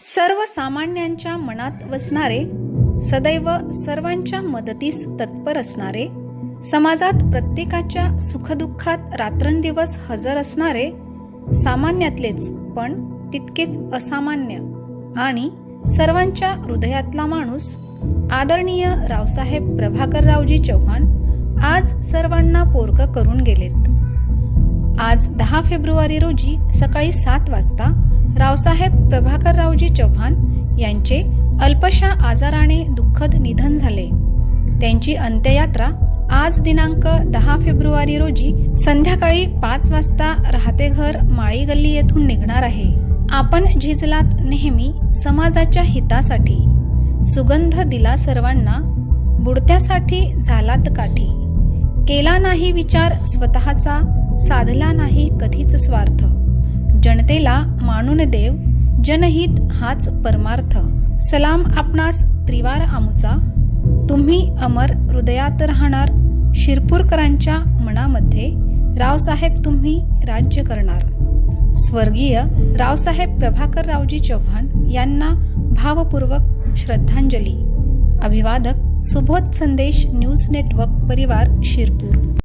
सर्वसामान्यांच्या मनात वसणारे सदैव सर्वांच्या मदतीस तत्पर असणारे समाजात प्रत्येकाच्या सुखदुःखात रात्रंदिवस हजर असणारे सामान्यातलेच पण तितकेच असामान्य आणि सर्वांच्या हृदयातला माणूस आदरणीय रावसाहेब प्रभाकररावजी चव्हाण आज सर्वांना पोरक करून गेलेत. आज दहा फेब्रुवारी रोजी सकाळी सात वाजता रावसाहेब प्रभाकररावजी चव्हाण यांचे अल्पशा आजाराने दुःखद निधन झाले. त्यांची अंत्ययात्रा आज दिनांक दहा फेब्रुवारी रोजी संध्याकाळी पाच वाजता राहते घर माळी गल्ली येथून निघणार आहे. आपण झिजलात नेहमी समाजाच्या हितासाठी. सुगंध दिला सर्वांना बुडत्यासाठी झालात काठी. केला नाही विचार स्वतःचा साधला नाही कधीच स्वार्थ. जनतेला मानून देव जनहित हाच परमार्थ. सलाम आपणास त्रिवार आमुचा. तुम्ही अमर हृदयात राहणार शिरपूरकरांच्या मनामध्ये. रावसाहेब तुम्ही राज्य करणार. स्वर्गीय रावसाहेब प्रभाकर रावजी चव्हाण यांना भावपूर्वक श्रद्धांजली. अभिवादक सुबोध संदेश न्यूज नेटवर्क परिवार शिरपूर.